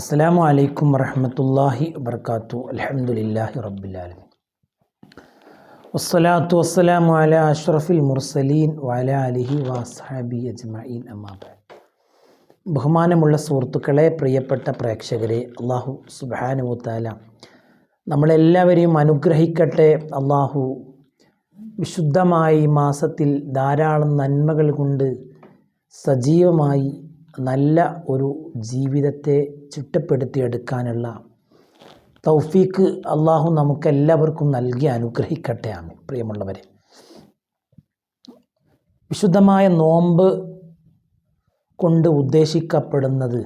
അസ്സലാമു അലൈക്കും വറഹമത്തല്ലാഹി വർക്കാത്തു അലഹമുല്ലാഹി റബ്ബിൽ ആലമീൻ. വസ്സലാത്തു വസ്സലാമു അലാ അഷ്റഫിൽ മുർസലീൻ വല അലിഹി വാസ്ഹാബി അജ്മീൻ അമ്മാബ ബഹുമാനമുള്ള സുഹൃത്തുക്കളെ പ്രിയപ്പെട്ട പ്രേക്ഷകരെ അള്ളാഹു സുബ്ഹാനഹു തആല നമ്മളെല്ലാവരെയും അനുഗ്രഹിക്കട്ടെ. അള്ളാഹു വിശുദ്ധമായി മാസത്തിൽ ധാരാളം നന്മകൾ കൊണ്ട് സജീവമായി നല്ല ഒരു ജീവിതത്തെ ചിട്ടപ്പെടുത്തിയെടുക്കാനുള്ള തൗഫീക്ക് അള്ളാഹു നമുക്കെല്ലാവർക്കും നൽകി അനുഗ്രഹിക്കട്ടെ. ആമി പ്രിയമുള്ളവരെ വിശുദ്ധമായ നോമ്പ് കൊണ്ട് ഉദ്ദേശിക്കപ്പെടുന്നത്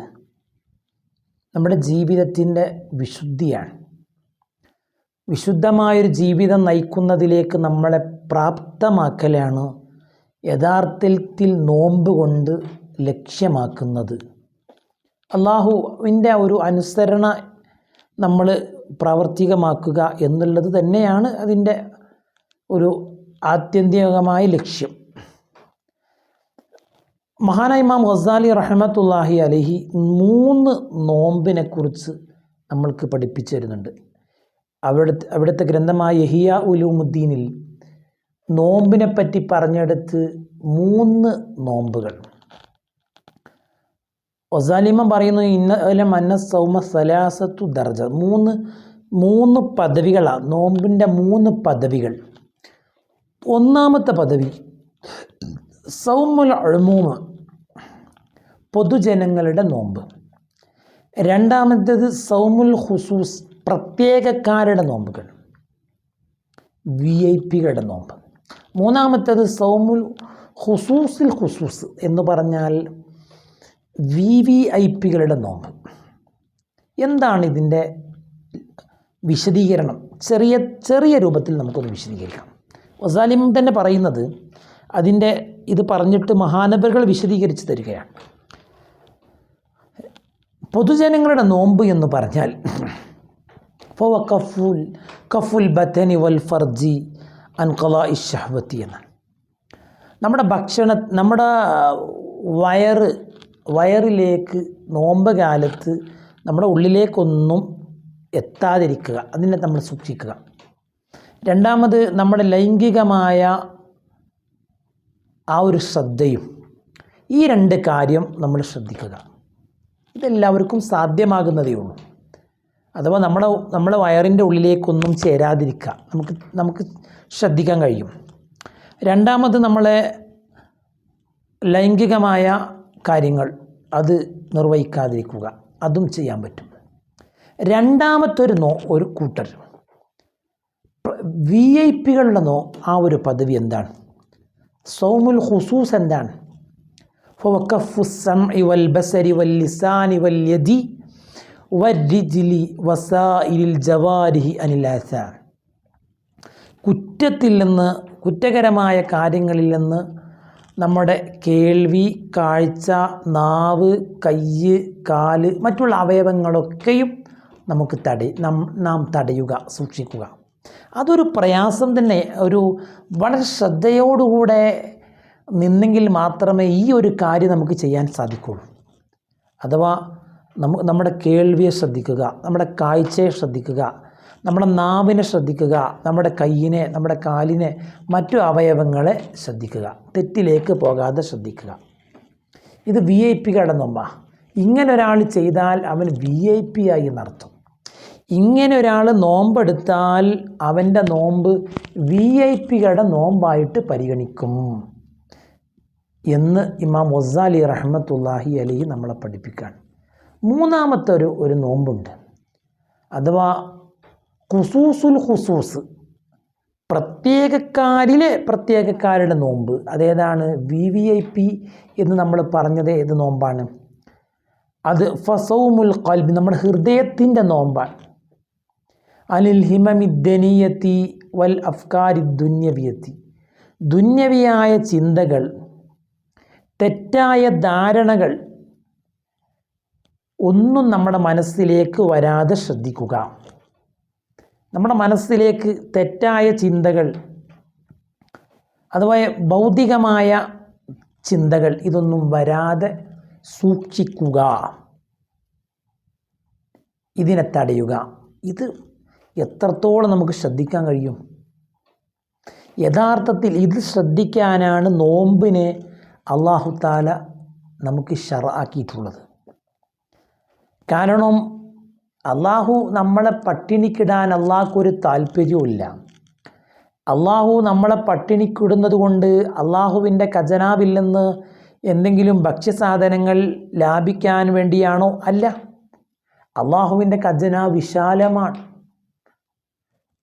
നമ്മുടെ ജീവിതത്തിന്റെ വിശുദ്ധിയാണ്. വിശുദ്ധമായൊരു ജീവിതം നയിക്കുന്നതിലേക്ക് നമ്മളെ പ്രാപ്തമാക്കലാണ് യഥാർത്ഥത്തിൽ നോമ്പ് കൊണ്ട് ലക്ഷ്യമാക്കുന്നത്. അള്ളാഹുവിന്റെ ഒരു അനുസരണ നമ്മൾ പ്രാവർത്തികമാക്കുക എന്നുള്ളത് തന്നെയാണ് അതിന്റെ ഒരു ആത്യന്തികമായ ലക്ഷ്യം. മഹാനായ ഇമാം ഗസാലി റഹമത്തുല്ലാഹി അലഹി മൂന്ന് നോമ്പിനെ കുറിച്ച് നമ്മൾക്ക് പഠിപ്പിച്ചു തരുന്നുണ്ട്. അവിടുത്തെ അവിടുത്തെ ഗ്രന്ഥമായ യഹിയ ഉലൂമുദ്ദീനിൽ നോമ്പിനെ പറ്റി പറഞ്ഞെടുത്ത് മൂന്ന് നോമ്പുകൾ. ഒസാലിമ പറയുന്നു ഇന്ന മന്ന സൗമ സലാസത്തു ദർജ. മൂന്ന് മൂന്ന് പദവികളാണ് നോമ്പിന്റെ മൂന്ന് പദവികൾ. ഒന്നാമത്തെ പദവി സൗമുൽ അഴുമൂമ പൊതുജനങ്ങളുടെ നോമ്പ്. രണ്ടാമത്തേത് സൗമുൽ ഹുസൂസ് പ്രത്യേകക്കാരുടെ നോമ്പുകൾ. വി ഐ പികളുടെ നോമ്പ്. മൂന്നാമത്തേത് സൗമുൽ ഹുസൂസിൽ ഹുസൂസ് എന്ന് പറഞ്ഞാൽ വി വി ഐ പികളുടെ നോമ്പ്. എന്താണ് ഇതിന്റെ വിശദീകരണം? ചെറിയ ചെറിയ രൂപത്തിൽ നമുക്കൊന്ന് വിശദീകരിക്കാം. വസാലിം തന്നെ പറയുന്നത് അതിന്റെ ഇത് പറഞ്ഞിട്ട് മഹാനബകൾ വിശദീകരിച്ച് തരികയാണ്. പൊതുജനങ്ങളുടെ നോമ്പ് എന്ന് പറഞ്ഞാൽ ഫോ കഫുൽ കഫുൽ ബത്തനി വൽ ഫർജി അൻകല ഇഷഹവത്തി എന്നാണ്. നമ്മുടെ ഭക്ഷണ നമ്മുടെ വയറ് വയറിലേക്ക് നോമ്പ് കാലത്ത് നമ്മുടെ ഉള്ളിലേക്കൊന്നും എത്താതിരിക്കുക. അതിനെ നമ്മൾ സൂക്ഷിക്കുക. രണ്ടാമത് നമ്മുടെ ലൈംഗികമായ ആ ഒരു ശ്രദ്ധയും ഈ രണ്ട് കാര്യം നമ്മൾ ശ്രദ്ധിക്കുക. ഇതെല്ലാവർക്കും സാധ്യമാകുന്നതേ ഉള്ളൂ. അഥവാ നമ്മുടെ നമ്മുടെ വയറിന്റെ ഉള്ളിലേക്കൊന്നും ചേരാതിരിക്കുക. നമുക്ക് നമുക്ക് ശ്രദ്ധിക്കാൻ കഴിയും. രണ്ടാമത് നമ്മളെ ലൈംഗികമായ കാര്യങ്ങൾ അത് നിർവഹിക്കാതിരിക്കുക. അതും ചെയ്യാൻ പറ്റും. രണ്ടാമത്തൊരു നോ ഒരു കൂട്ടർ. വി ഐ പികളുടെ നോ ആ ഒരു പദവി എന്താണ്? സൗമുൽ ഹുസൂസ് എന്താണ്? കുറ്റത്തിൽ നിന്ന് കുറ്റകരമായ കാര്യങ്ങളിൽ നിന്ന് നമ്മുടെ കേൾവി കാഴ്ച നാവ് കയ്യ് കാൽ മറ്റുള്ള അവയവങ്ങളൊക്കെയും നമുക്ക് തടി നാം തടയുക സൂക്ഷിക്കുക. അതൊരു പ്രയാസം തന്നെ. ഒരു വളരെ ശ്രദ്ധയോടുകൂടെ നിന്നെങ്കിൽ മാത്രമേ ഈ ഒരു കാര്യം നമുക്ക് ചെയ്യാൻ സാധിക്കുള്ളൂ അഥവാ നമുക്ക് നമ്മുടെ കേൾവിയെ ശ്രദ്ധിക്കുക നമ്മുടെ കാഴ്ചയെ ശ്രദ്ധിക്കുക നമ്മുടെ നാവിനെ ശ്രദ്ധിക്കുക നമ്മുടെ കയ്യിനെ നമ്മുടെ കാലിനെ മറ്റു അവയവങ്ങളെ ശ്രദ്ധിക്കുക തെറ്റിലേക്ക് പോകാതെ ശ്രദ്ധിക്കുക. ഇത് വി ഐ പികളുടെ നോമ്പ. ഇങ്ങനെ ഒരാൾ ചെയ്താൽ അവൻ വി ഐ പി ആയി നടത്തും. ഇങ്ങനെ ഒരാൾ നോമ്പെടുത്താൽ അവന്റെ നോമ്പ് വി ഐ പികളുടെ നോമ്പായിട്ട് പരിഗണിക്കും എന്ന് ഇമാം ഒസാലി റഹ്മത്തുല്ലാഹി അലി നമ്മളെ പഠിപ്പിക്കുകയാണ്. മൂന്നാമത്തെ ഒരു ഒരു നോമ്പുണ്ട്. അഥവാ ഖുസൂസുൽ ഖുസൂസ്. പ്രത്യേകക്കാരിലെ പ്രത്യേകക്കാരുടെ നോമ്പ്. അതേതാണ് വി വി ഐ പി എന്ന് നമ്മൾ പറഞ്ഞത് ഏത് നോമ്പാണ്? അത് ഫസൗമുൽ കൽബി നമ്മുടെ ഹൃദയത്തിന്റെ നോമ്പാണ്. അനിൽ ഹിമമിദ്ദനീയത്തി വൽ അഫ്കാരി ദുന്യവിയത്തി. ദുന്യവിയായ ചിന്തകൾ തെറ്റായ ധാരണകൾ ഒന്നും നമ്മുടെ മനസ്സിലേക്ക് വരാതെ ശ്രദ്ധിക്കുക. നമ്മുടെ മനസ്സിലേക്ക് തെറ്റായ ചിന്തകൾ അതുപോലെ ഭൗതികമായ ചിന്തകൾ ഇതൊന്നും വരാതെ സൂക്ഷിക്കുക. ഇതിനെ തടയുക. ഇത് എത്രത്തോളം നമുക്ക് ശ്രദ്ധിക്കാൻ കഴിയും? യഥാർത്ഥത്തിൽ ഇത് ശ്രദ്ധിക്കാനാണ് നോമ്പിനെ അള്ളാഹു താല നമുക്ക് ഷറാക്കിയിട്ടുള്ളത് കാരണം അള്ളാഹു നമ്മളെ പട്ടിണിക്കിടാൻ അള്ളാഹ്ക്കൊരു താല്പര്യവുമില്ല. അള്ളാഹു നമ്മളെ പട്ടിണിക്കിടുന്നത് കൊണ്ട് അള്ളാഹുവിന്റെ ഖജനാവിൽ നിന്ന് എന്തെങ്കിലും ഭക്ഷ്യസാധനങ്ങൾ ലാഭിക്കാൻ വേണ്ടിയാണോ? അല്ല. അള്ളാഹുവിന്റെ ഖജന വിശാലമാണ്.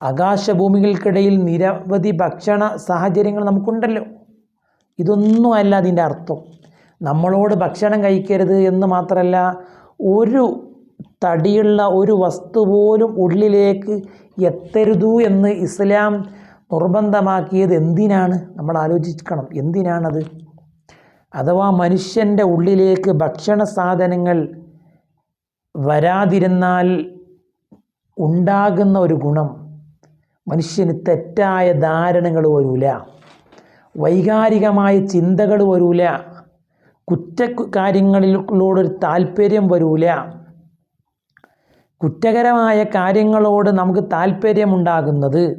ആകാശഭൂമികൾക്കിടയിൽ നിരവധി ഭക്ഷണ സാഹചര്യങ്ങൾ നമുക്കുണ്ടല്ലോ. ഇതൊന്നും അല്ല അതിന്റെ അർത്ഥം. നമ്മളോട് ഭക്ഷണം കഴിക്കരുത് എന്ന് മാത്രമല്ല ഒരു തടിയുള്ള ഒരു വസ്തു പോലും ഉള്ളിലേക്ക് എത്തരുതു എന്ന് ഇസ്ലാം നിർബന്ധമാക്കിയത് എന്തിനാണ്? നമ്മൾ ആലോചിക്കണം. എന്തിനാണത്? അഥവാ മനുഷ്യന്റെ ഉള്ളിലേക്ക് ഭക്ഷണ സാധനങ്ങൾ വരാതിരുന്നാൽ ഉണ്ടാകുന്ന ഒരു ഗുണം മനുഷ്യന് തെറ്റായ ധാരണകൾ വരൂല വൈകാരികമായ ചിന്തകൾ വരൂല കുറ്റ കാര്യങ്ങളിലോടൊരു താല്പര്യം വരൂല കുറ്റകരമായ കാര്യങ്ങളോട് നമുക്ക് താല്പര്യമുണ്ടാകുന്നത്.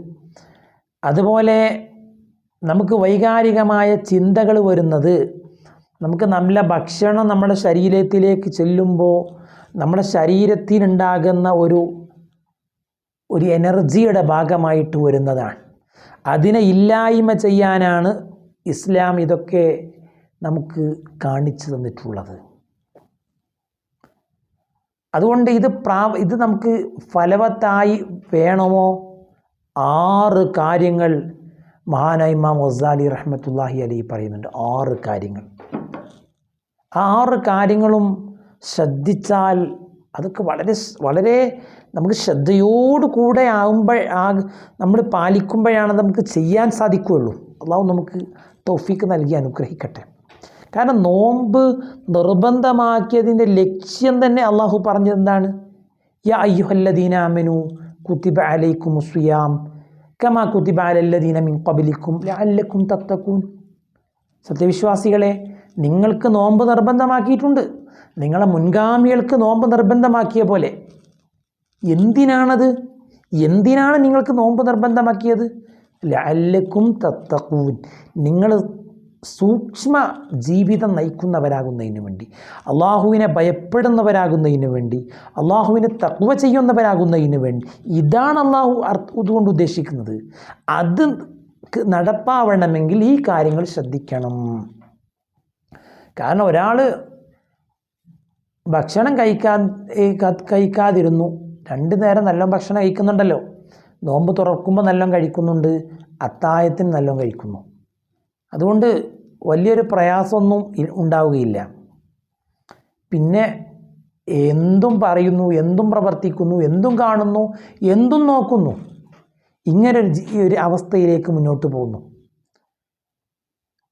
അതുപോലെ നമുക്ക് വൈകാരികമായ ചിന്തകൾ വരുന്നത്. നമുക്ക് നല്ല ഭക്ഷണം നമ്മുടെ ശരീരത്തിലേക്ക് ചെല്ലുമ്പോൾ നമ്മുടെ ശരീരത്തിനുണ്ടാകുന്ന ഒരു ഒരു എനർജിയുടെ ഭാഗമായിട്ട് വരുന്നതാണ്. അതിനെ ഇല്ലായ്മ ചെയ്യാനാണ് ഇസ്ലാം ഇതൊക്കെ നമുക്ക് കാണിച്ചു തന്നിട്ടുള്ളത്. അതുകൊണ്ട് ഇത് പ്രാ ഇത് നമുക്ക് ഫലവത്തായി വേണമോ? ആറ് കാര്യങ്ങൾ മഹാനായ ഇമാം വസാലി റഹ്മത്തുല്ലാഹി അലി പറയുന്നുണ്ട്. ആറ് കാര്യങ്ങൾ. ആ ആറ് കാര്യങ്ങളും ശ്രദ്ധിച്ചാൽ അതൊക്കെ വളരെ വളരെ നമുക്ക് ശ്രദ്ധയോട് കൂടെ ആകുമ്പോൾ ആ നമ്മൾ പാലിക്കുമ്പോഴാണ് നമുക്ക് ചെയ്യാൻ സാധിക്കുകയുള്ളൂ. അള്ളാഹു നമുക്ക് തൗഫീക്ക് നൽകി അനുഗ്രഹിക്കട്ടെ. കാരണം നോമ്പ് നിർബന്ധമാക്കിയതിന്റെ ലക്ഷ്യം തന്നെ അള്ളാഹു പറഞ്ഞത് എന്താണ്? യാ അയ്യുഹല്ലദീന അമനു കുത്തിബ അലൈക്കും സുയാം. കമാ കുത്തിബ അലല്ലദീന മിൻ കബലിക്കും ലഅല്ലക്കും തത്തക്കൂൻ സത്യവിശ്വാസികളെ നിങ്ങൾക്ക് നോമ്പ് നിർബന്ധമാക്കിയിട്ടുണ്ട്. നിങ്ങളെ മുൻഗാമികൾക്ക് നോമ്പ് നിർബന്ധമാക്കിയ പോലെ. എന്തിനാണത്? എന്തിനാണ് നിങ്ങൾക്ക് നോമ്പ് നിർബന്ധമാക്കിയത്? ലഅല്ലക്കും തത്തക്കൂൻ നിങ്ങൾ സൂക്ഷ്മ ജീവിതം നയിക്കുന്നവരാകുന്നതിന് വേണ്ടി അള്ളാഹുവിനെ ഭയപ്പെടുന്നവരാകുന്നതിന് വേണ്ടി അള്ളാഹുവിനെ തക്വ ചെയ്യുന്നവരാകുന്നതിന് വേണ്ടി ഇതാണ് അള്ളാഹു ഇതുകൊണ്ട് ഉദ്ദേശിക്കുന്നത്. അത് നടപ്പാവണമെങ്കിൽ ഈ കാര്യങ്ങൾ ശ്രദ്ധിക്കണം. കാരണം ഒരാൾ ഭക്ഷണം കഴിക്കാ കഴിക്കാതിരുന്നു. രണ്ട് നേരം നല്ല ഭക്ഷണം കഴിക്കുന്നുണ്ടല്ലോ. നോമ്പ് തുറക്കുമ്പോൾ നല്ലോണം കഴിക്കുന്നുണ്ട്. അത്തായത്തിന് നല്ലോണം കഴിക്കുന്നു. അതുകൊണ്ട് വലിയൊരു പ്രയാസമൊന്നും ഉണ്ടാവുകയില്ല. പിന്നെ എന്തും പറയുന്നു എന്തും പ്രവർത്തിക്കുന്നു എന്തും കാണുന്നു എന്തും നോക്കുന്നു. ഇങ്ങനെ ഒരു അവസ്ഥയിലേക്ക് മുന്നോട്ട് പോകുന്നു.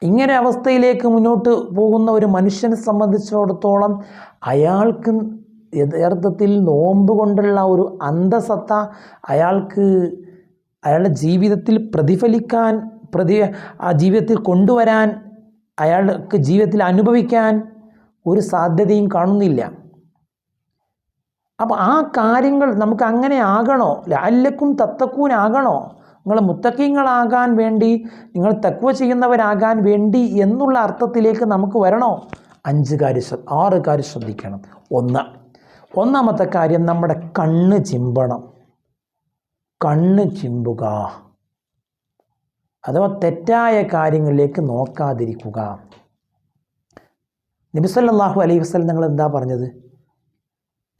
ഇങ്ങനെ അവസ്ഥയിലേക്ക് മുന്നോട്ട് പോകുന്ന ഒരു മനുഷ്യനെ സംബന്ധിച്ചിടത്തോളം അയാൾക്ക് യഥാർത്ഥത്തിൽ നോമ്പ് കൊണ്ടുള്ള ഒരു അന്ധസത്ത അയാൾക്ക് അയാളുടെ ജീവിതത്തിൽ പ്രതിഫലിക്കാൻ പ്രതി ജീവിതത്തിൽ കൊണ്ടുവരാൻ അയാൾക്ക് ജീവിതത്തിൽ അനുഭവിക്കാൻ ഒരു സാധ്യതയും കാണുന്നില്ല. അപ്പോൾ ആ കാര്യങ്ങൾ നമുക്ക് അങ്ങനെ ആകണോ? ലാല്ലക്കും തത്തക്കൂനാകണോ നിങ്ങൾ മുത്തക്കിങ്ങളാകാൻ വേണ്ടി നിങ്ങൾ തക്വ ചെയ്യുന്നവരാകാൻ വേണ്ടി എന്നുള്ള അർത്ഥത്തിലേക്ക് നമുക്ക് വരണോ? അഞ്ച് കാര്യം ആറ് കാര്യം ശ്രദ്ധിക്കണം. ഒന്ന് ഒന്നാമത്തെ കാര്യം നമ്മുടെ കണ്ണ് ചിമ്പണം. കണ്ണ് ചിമ്പുക. അഥവാ തെറ്റായ കാര്യങ്ങളിലേക്ക് നോക്കാതിരിക്കുക. നബിസല്ലാഹു അലൈഹി വസ്ലം നിങ്ങൾ എന്താ പറഞ്ഞത്?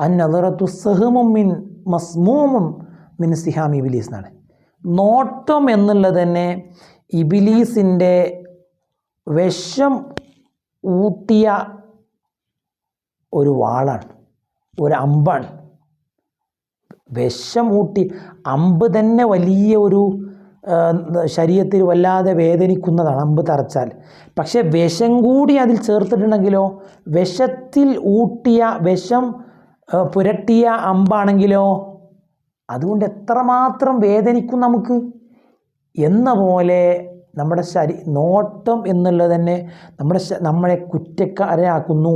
അന്നതറത്തു സഹമും മിൻ മസ്മൂമും മിൻ സിഹാം ഇബിലീസ് എന്നാണ്. നോട്ടം എന്നുള്ളത് തന്നെ ഇബിലീസിന്റെ വിഷം ഊട്ടിയ ഒരു വാളാണ് ഒരു അമ്പാണ്. വിഷം ഊട്ടി അമ്പ് തന്നെ വലിയ ഒരു ശരീരത്തിൽ വല്ലാതെ വേദനിക്കുന്നതാണ് അമ്പ് തറച്ചാൽ. പക്ഷേ വിഷം കൂടി അതിൽ ചേർത്തിട്ടുണ്ടെങ്കിലോ? വിഷത്തിൽ ഊട്ടിയ വിഷം പുരട്ടിയ അമ്പാണെങ്കിലോ? അതുകൊണ്ട് എത്രമാത്രം വേദനിക്കും നമുക്ക്? എന്ന പോലെ നമ്മുടെ ശരീ നോട്ടം എന്നുള്ളത് തന്നെ നമ്മുടെ നമ്മളെ കുറ്റക്കാരനാക്കുന്നു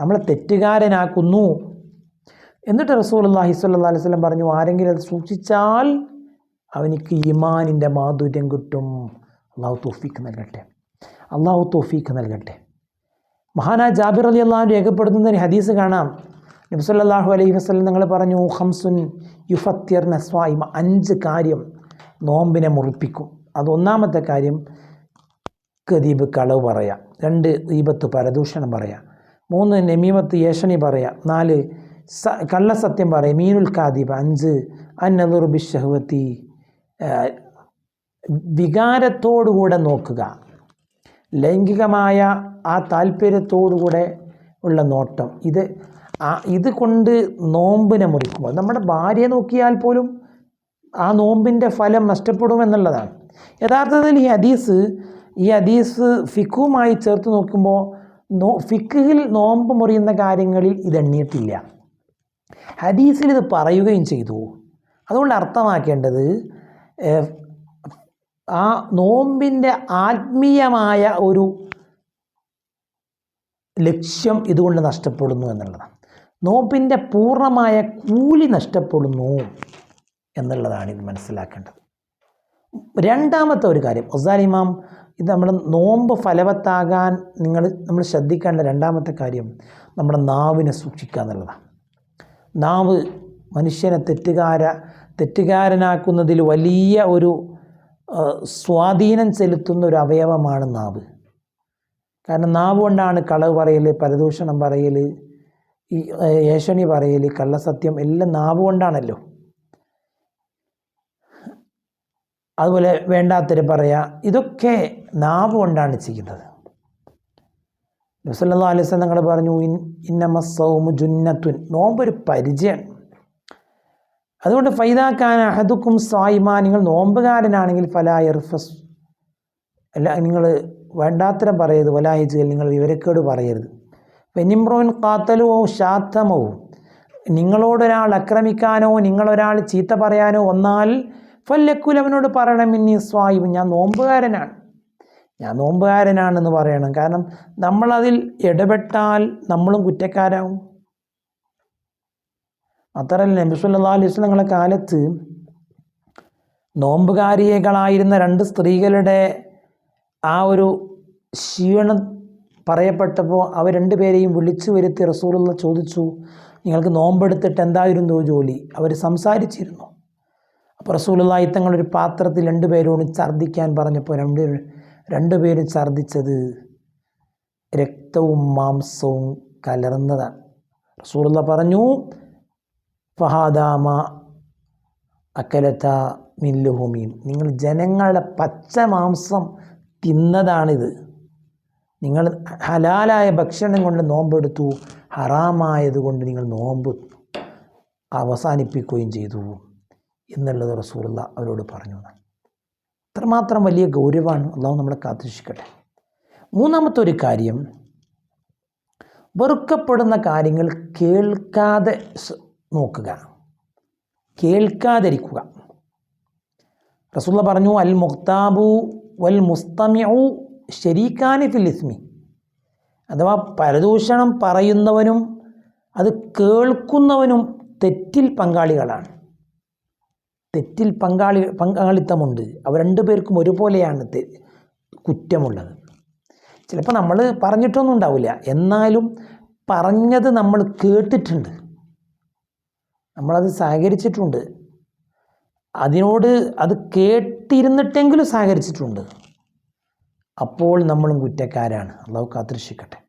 നമ്മളെ തെറ്റുകാരനാക്കുന്നു. എന്നിട്ട് റസൂൽ അള്ളാഹി സ്വല്ലാ അലൈഹി സ്വലം പറഞ്ഞു ആരെങ്കിലും അത് സൂക്ഷിച്ചാൽ അവനിക്ക് ഈമാനിന്റെ മാധുര്യം കിട്ടും. അള്ളാഹു തോഫീക്ക് നൽകട്ടെ. അള്ളാഹു തോഫീക്ക് നൽകട്ടെ. മഹാനായ ജാബിർ അലി അള്ളാഹു രേഖപ്പെടുത്തുന്ന ഒരു ഹദീസ് കാണാം. നബ്സല്ലാഹു അലൈഹി വസ്ലം നിങ്ങൾ പറഞ്ഞു ഹംസുൻ യുഫത്യർ നസ്വായിമ അഞ്ച് കാര്യം നോമ്പിനെ മുറിപ്പിക്കും. അത് ഒന്നാമത്തെ കാര്യം കദീബ് കളവ് പറയാം. രണ്ട് ദീപത്ത് പരദൂഷണം പറയാം. മൂന്ന് നമീമത്ത് യേശണി പറയാം. നാല് സ കള്ളസത്യം പറയാം. മീനുൽ കാദീബ് അഞ്ച് അന്നദുർ ബിഷഹവത്തി വികാരത്തോടുകൂടെ നോക്കുക. ലൈംഗികമായ ആ താല്പര്യത്തോടുകൂടെ ഉള്ള നോട്ടം. ഇത് ഇത് കൊണ്ട് നോമ്പിനെ മുറിക്കുമ്പോൾ നമ്മുടെ ഭാര്യയെ നോക്കിയാൽ പോലും ആ നോമ്പിന്റെ ഫലം നഷ്ടപ്പെടുമെന്നുള്ളതാണ് യഥാർത്ഥത്തിൽ ഈ ഹദീസ് ഈ ഹദീസ് ഫിക്കുമായി ചേർത്ത് നോക്കുമ്പോൾ നോ ഫിക്കിൽ നോമ്പ് മുറിയുന്ന കാര്യങ്ങളിൽ ഇതെണ്ണിയിട്ടില്ല ഹദീസിൽ ഇത് പറയുകയും ചെയ്തു. അതുകൊണ്ട് അർത്ഥമാക്കേണ്ടത് ആ നോമ്പിന്റെ ആത്മീയമായ ഒരു ലക്ഷ്യം ഇതുകൊണ്ട് നഷ്ടപ്പെടുന്നു എന്നുള്ളതാണ്. നോമ്പിന്റെ പൂർണമായ കൂലി നഷ്ടപ്പെടുന്നു എന്നുള്ളതാണ് ഇത് മനസ്സിലാക്കേണ്ടത്. രണ്ടാമത്തെ ഒരു കാര്യം ഒസാലിമാം ഇത് നമ്മുടെ നോമ്പ് ഫലവത്താകാൻ നിങ്ങൾ നമ്മൾ ശ്രദ്ധിക്കേണ്ട രണ്ടാമത്തെ കാര്യം നമ്മുടെ നാവിനെ സൂക്ഷിക്കുക എന്നുള്ളതാണ്. നാവ് മനുഷ്യനെ തെറ്റുകാര തെറ്റുകാരനാക്കുന്നതിൽ വലിയ ഒരു സ്വാധീനം ചെലുത്തുന്ന ഒരു അവയവമാണ് നാവ്. കാരണം നാവ് കൊണ്ടാണ് കളവ് പറയൽ പരദൂഷണം പറയൽ ഈ ഏഷണി പറയൽ കള്ളസത്യം എല്ലാം നാവ് കൊണ്ടാണല്ലോ. അതുപോലെ വേണ്ടാത്തര് പറയാ ഇതൊക്കെ നാവ് കൊണ്ടാണ് ചെയ്യുന്നത്. നബ്സല്ലാ അലൈഹി സ്വലം നിങ്ങൾ പറഞ്ഞു ഇൻ ഇന്നമ സൗമു ജുന്നത്തുൻ. നോമ്പൊരു പരിചയമാണ് അതുകൊണ്ട് ഫൈദാക്കാൻ അഹദുക്കും സായിമാ നിങ്ങൾ നോമ്പുകാരനാണെങ്കിൽ ഫലായർഫസ് അല്ല നിങ്ങൾ വേണ്ടാത്തരം പറയരുത് വലാഹിജ് നിങ്ങൾ വിവരക്കേട് പറയരുത്. പെനിമ്രോൻ കാത്തലുവോ ശാത്തമോ നിങ്ങളോടൊരാൾ ആക്രമിക്കാനോ നിങ്ങളൊരാൾ ചീത്ത പറയാനോ വന്നാൽ ഫല്ലക്കുൽ അവനോട് പറയണം ഇനി സ്വായിബ് ഞാൻ നോമ്പുകാരനാണ്. ഞാൻ നോമ്പുകാരനാണെന്ന് പറയണം. കാരണം നമ്മളതിൽ ഇടപെട്ടാൽ നമ്മളും കുറ്റക്കാരാവും. മാത്രമല്ല നബി സല്ലല്ലാഹു അലൈഹി കാലത്ത് നോമ്പുകാരികളായിരുന്ന രണ്ട് സ്ത്രീകളുടെ ആ ഒരു ക്ഷീണം പറയപ്പെട്ടപ്പോൾ അവർ രണ്ടുപേരെയും വിളിച്ചു വരുത്തി റസൂലുള്ള ചോദിച്ചു നിങ്ങൾക്ക് നോമ്പെടുത്തിട്ട് എന്തായിരുന്നു ജോലി? അവർ സംസാരിച്ചിരുന്നു. അപ്പോൾ റസൂലുള്ള ഇത്തങ്ങളൊരു പാത്രത്തിൽ രണ്ടുപേരോടും ഛർദ്ദിക്കാൻ പറഞ്ഞപ്പോൾ രണ്ട് രണ്ടുപേരും ഛർദ്ദിച്ചത് രക്തവും മാംസവും കലർന്നതാണ്. റസൂലുള്ള പറഞ്ഞു ഫഹാദാമ അക്കലത്ത മില്ലുഹുമീൻ. നിങ്ങൾ ജനങ്ങളുടെ പച്ച മാംസം തിന്നതാണിത്. നിങ്ങൾ ഹലാലായ ഭക്ഷണം കൊണ്ട് നോമ്പെടുത്തു ഹറാമായത് കൊണ്ട് നിങ്ങൾ നോമ്പ് അവസാനിപ്പിക്കുകയും ചെയ്തു എന്നുള്ളത് റസൂലുള്ള അവരോട് പറഞ്ഞു. അത്രമാത്രം വലിയ ഗൗരവമാണ് അള്ളാഹു നമ്മളെ കാത്തുരക്ഷിക്കട്ടെ മൂന്നാമത്തെ ഒരു കാര്യം വെറുക്കപ്പെടുന്ന കാര്യങ്ങൾ കേൾക്കാതെ നോക്കുക. കേൾക്കാതിരിക്കുക. റസൂള്ള പറഞ്ഞു അൽ മുഖ്താബു വൽ മുസ്തമിഉ ഷരീഖാനി ഫിൽ ഇസ്മി. അഥവാ പരദൂഷണം പറയുന്നവനും അത് കേൾക്കുന്നവനും തെറ്റിൽ പങ്കാളികളാണ്. തെറ്റിൽ പങ്കാളി പങ്കാളിത്തമുണ്ട്. അവർ രണ്ടുപേർക്കും ഒരുപോലെയാണ് കുറ്റമുള്ളത്. ചിലപ്പോൾ നമ്മൾ പറഞ്ഞിട്ടൊന്നും ഉണ്ടാവില്ല. എന്നാലും പറഞ്ഞത് നമ്മൾ കേട്ടിട്ടുണ്ട്. നമ്മളത് സഹകരിച്ചിട്ടുണ്ട്. അതിനോട് അത് കേട്ടിരുന്നിട്ടെങ്കിലും സഹകരിച്ചിട്ടുണ്ട്. അപ്പോൾ നമ്മളും കുറ്റക്കാരാണ്. അള്ളാഹു കാത്തിരക്ഷിക്കട്ടെ.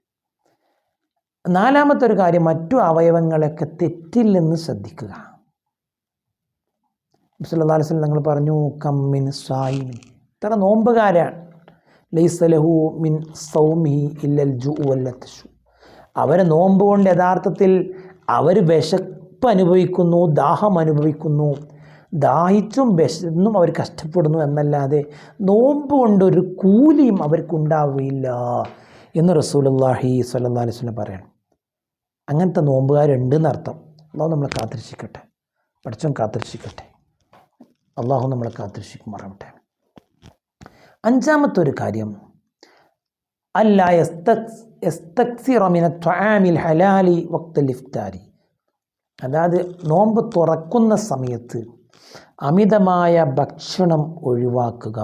നാലാമത്തെ ഒരു കാര്യം മറ്റു അവയവങ്ങളൊക്കെ തെറ്റില്ലെന്ന് ശ്രദ്ധിക്കുക. അലൈഹി വസല്ലം നിങ്ങൾ പറഞ്ഞു കമ്മിൻ സായിമിൻ. ഇത്ര നോമ്പുകാരാണ്. ലൈസലഹു മിൻ സൗമി ഇല്ലൽ ജു അവരെ നോമ്പ് കൊണ്ട് യഥാർത്ഥത്തിൽ അവർ വിശപ്പ് അനുഭവിക്കുന്നു ദാഹം അനുഭവിക്കുന്നു ദാഹിച്ചും വിശന്നും അവർ കഷ്ടപ്പെടുന്നു എന്നല്ലാതെ നോമ്പ് കൊണ്ടൊരു കൂലിയും അവർക്കുണ്ടാവുകയില്ല എന്ന് റസൂലുള്ളാഹി സ്വല്ലല്ലാഹു അലൈഹി വസല്ലം പറയണം. അങ്ങനത്തെ നോമ്പുകാരുണ്ട് എന്നർത്ഥം അള്ളാഹു നമ്മളെ കാത്തിരിക്കട്ടെ പഠിച്ചും കാത്തിരിക്കട്ടെ അള്ളാഹു നമ്മളെ കാത്തിരിക്കുമാറാവട്ടെ അഞ്ചാമത്തെ ഒരു കാര്യം. അല്ല യസ്തക്സിറമിന ത്വാമിൽ ഹലാലി വക്തൽ ഇഫ്താരി. അതായത് നോമ്പ് തുറക്കുന്ന സമയത്ത് അമിതമായ ഭക്ഷണം ഒഴിവാക്കുക.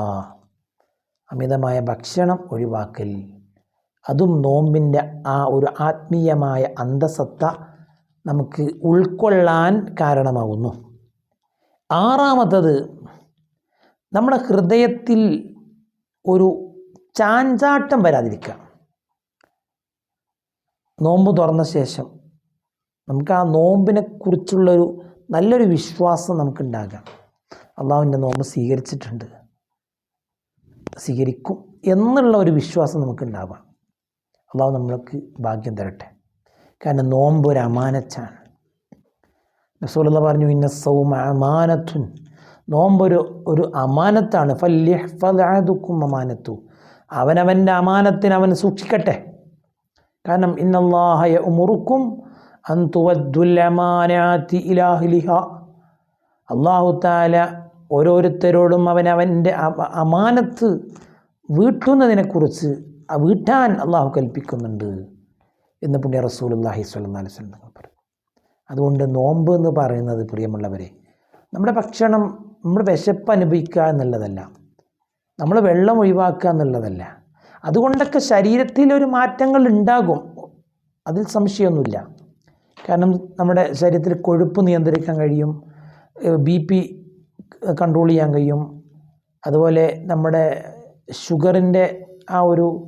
അമിതമായ ഭക്ഷണം ഒഴിവാക്കൽ. അതും നോമ്പിന്റെ ആ ഒരു ആത്മീയമായ അന്തസത്ത നമുക്ക് ഉൾക്കൊള്ളാൻ കാരണമാകുന്നു ആറാമത്തത് നമ്മുടെ ഹൃദയത്തിൽ ഒരു ചാഞ്ചാട്ടം വരാതിരിക്കുക. നോമ്പ് തുറന്ന ശേഷം നമുക്ക് ആ നോമ്പിനെ കുറിച്ചുള്ളൊരു നല്ലൊരു വിശ്വാസം നമുക്കുണ്ടാകാം. അള്ളാഹുവിന്റെ നോമ്പ് സ്വീകരിച്ചിട്ടുണ്ട്. സ്വീകരിക്കും എന്നുള്ള ഒരു വിശ്വാസം നമുക്കുണ്ടാവാം. അള്ളാഹു നമ്മൾക്ക് ഭാഗ്യം തരട്ടെ. കാരണം നോമ്പ് ഒരു അമാനച്ചാണ് റസൂലുള്ള പറഞ്ഞു ഇന്ന സൗമ അമാനത്തുൻ. നോമ്പൊരു ഒരു അമാനത്താണ്. ഫല്യഹ്ഫലാദുക്കും അമാനത്തു. അവനവന്റെ അമാനത്തിന് അവൻ സൂക്ഷിക്കട്ടെ. കാരണം ഇന്നല്ലാഹയ ഉമുറുക്കും അള്ളാഹു താല ഓരോരുത്തരോടും അവൻ അവന്റെ അമാനത്ത് വീട്ടുന്നതിനെക്കുറിച്ച് വീട്ടാൻ അള്ളാഹു കൽപ്പിക്കുന്നുണ്ട് എന്ന് പുണ്യ റസൂലുല്ലാഹി സ്വല്ലല്ലാഹി അലൈഹി വസല്ലം തങ്ങൾ പറയും അതുകൊണ്ട് നോമ്പ് എന്ന് പറയുന്നത് പ്രിയമുള്ളവരെ നമ്മുടെ ഭക്ഷണം നമ്മൾ വിശപ്പ് അനുഭവിക്കുക എന്നുള്ളതല്ല നമ്മൾ വെള്ളം ഒഴിവാക്കുക എന്നുള്ളതല്ല. അതുകൊണ്ടൊക്കെ ശരീരത്തിൽ ഒരു മാറ്റങ്ങൾ ഉണ്ടാകും അതിൽ സംശയമൊന്നുമില്ല. കാരണം നമ്മുടെ ശരീരത്തിൽ കൊഴുപ്പ് നിയന്ത്രിക്കാൻ കഴിയും ബി പി കൺട്രോൾ ചെയ്യാൻ കഴിയും. അതുപോലെ നമ്മുടെ ഷുഗറിന്റെ ആ ഒരു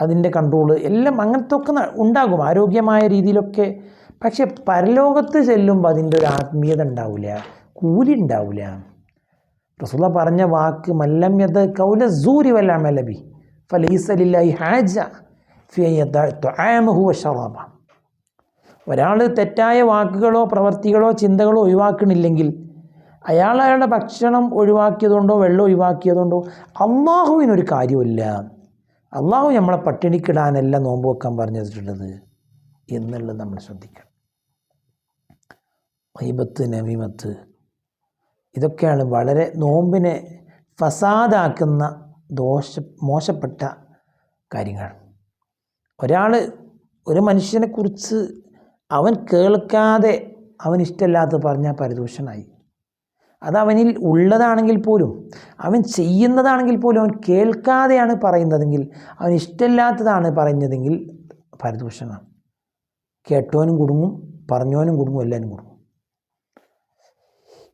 അതിന്റെ കൺട്രോൾ എല്ലാം അങ്ങനത്തെ ഒക്കെ ഉണ്ടാകും. ആരോഗ്യമായ രീതിയിലൊക്കെ. പക്ഷെ പരലോകത്ത് ചെല്ലുമ്പോൾ അതിന്റെ ഒരു ആത്മീയത ഉണ്ടാവില്ല കൂലി ഉണ്ടാവില്ല. റസൂല പറഞ്ഞ വാക്ക് മല്ലം യത് കൗല സൂരി വല്ലമലബി ഫലീസലില്ലായി ഹാജ ഫിയഹു ഷറാബ ഒരാൾ തെറ്റായ വാക്കുകളോ പ്രവൃത്തികളോ ചിന്തകളോ ഒഴിവാക്കണില്ലെങ്കിൽ അയാൾ അയാളുടെ ഭക്ഷണം ഒഴിവാക്കിയതുകൊണ്ടോ വെള്ളം ഒഴിവാക്കിയതുകൊണ്ടോ അള്ളാഹുവിനൊരു കാര്യമില്ല അള്ളാഹു നമ്മളെ പട്ടിണിക്കിടാനല്ല നോമ്പ് വെക്കാൻ പറഞ്ഞിട്ടുള്ളത് എന്നുള്ളത് നമ്മൾ ശ്രദ്ധിക്കണം. വൈബത്ത് നമീമത്ത് ഇതൊക്കെയാണ് വളരെ നോമ്പിനെ ഫസാദാക്കുന്ന ദോഷ മോശപ്പെട്ട കാര്യങ്ങൾ. ഒരാൾ ഒരു മനുഷ്യനെക്കുറിച്ച് അവൻ കേൾക്കാതെ അവൻ ഇഷ്ടമില്ലാത്ത പറഞ്ഞാൽ പരിദൂഷനായി. അത് അവനിൽ ഉള്ളതാണെങ്കിൽ പോലും അവൻ ചെയ്യുന്നതാണെങ്കിൽ പോലും അവൻ കേൾക്കാതെയാണ് പറയുന്നതെങ്കിൽ അവൻ ഇഷ്ടമില്ലാത്തതാണ് പറഞ്ഞതെങ്കിൽ പരിദൂഷണമാണ് കേട്ടോനും കുടുങ്ങും പറഞ്ഞോനും കുടുങ്ങും എല്ലാവരും കുടുങ്ങും.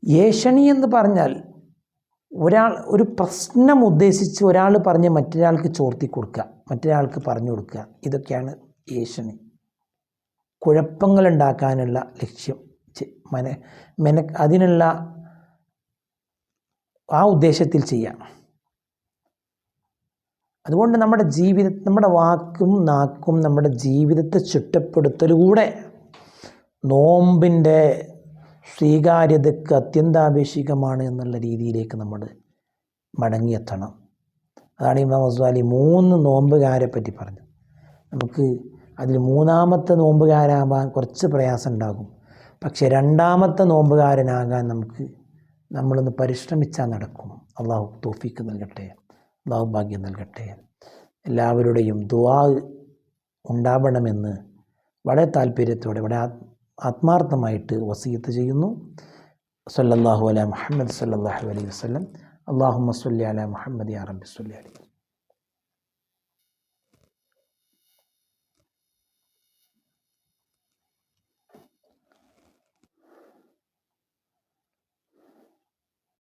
ഏഷണി എന്ന് പറഞ്ഞാൽ ഒരാൾ ഒരു പ്രശ്നം ഉദ്ദേശിച്ച് ഒരാൾ പറഞ്ഞ് മറ്റൊരാൾക്ക് ചോർത്തി കൊടുക്കുക മറ്റൊരാൾക്ക് പറഞ്ഞു കൊടുക്കുക ഇതൊക്കെയാണ് ഏഷണി കുഴപ്പങ്ങൾ ഉണ്ടാക്കാനുള്ള ലക്ഷ്യം മന മെന അതിനുള്ള ആ ഉദ്ദേശത്തിൽ ചെയ്യാം. അതുകൊണ്ട് നമ്മുടെ ജീവിത നമ്മുടെ വാക്കും നാക്കും നമ്മുടെ ജീവിതത്തെ ചുറ്റപ്പെടുത്തലൂടെ നോമ്പിന്റെ സ്വീകാര്യതയ്ക്ക് അത്യന്താപേക്ഷികമാണ് എന്നുള്ള രീതിയിലേക്ക് നമ്മൾ മടങ്ങിയെത്തണം. അതാണ് ഇമാം വസ്വാലി മൂന്ന് നോമ്പുകാരെ പറ്റി പറഞ്ഞത്. നമുക്ക് അതിൽ മൂന്നാമത്തെ നോമ്പുകാരാവാൻ കുറച്ച് പ്രയാസം ഉണ്ടാകും പക്ഷെ രണ്ടാമത്തെ നോമ്പുകാരനാകാൻ നമുക്ക് നമ്മളൊന്ന് പരിശ്രമിച്ചാൽ നടക്കും. അള്ളാഹു തോഫിക്ക് നൽകട്ടെ. അള്ളാഹു ഭാഗ്യം നൽകട്ടെ. എല്ലാവരുടെയും ദുവാ ഉണ്ടാവണമെന്ന് വളരെ താല്പര്യത്തോടെ വളരെ ആത്മാർത്ഥമായിട്ട് വസീയത്ത് ചെയ്യുന്നു. സല്ലല്ലാഹു അല മുഹമ്മദ് സല്ലല്ലാഹു അലൈഹി വസല്ലം. അള്ളാഹു മസ്വല്ലി അല മുഹമ്മദ് അറബി സല്ലി അലൈഹി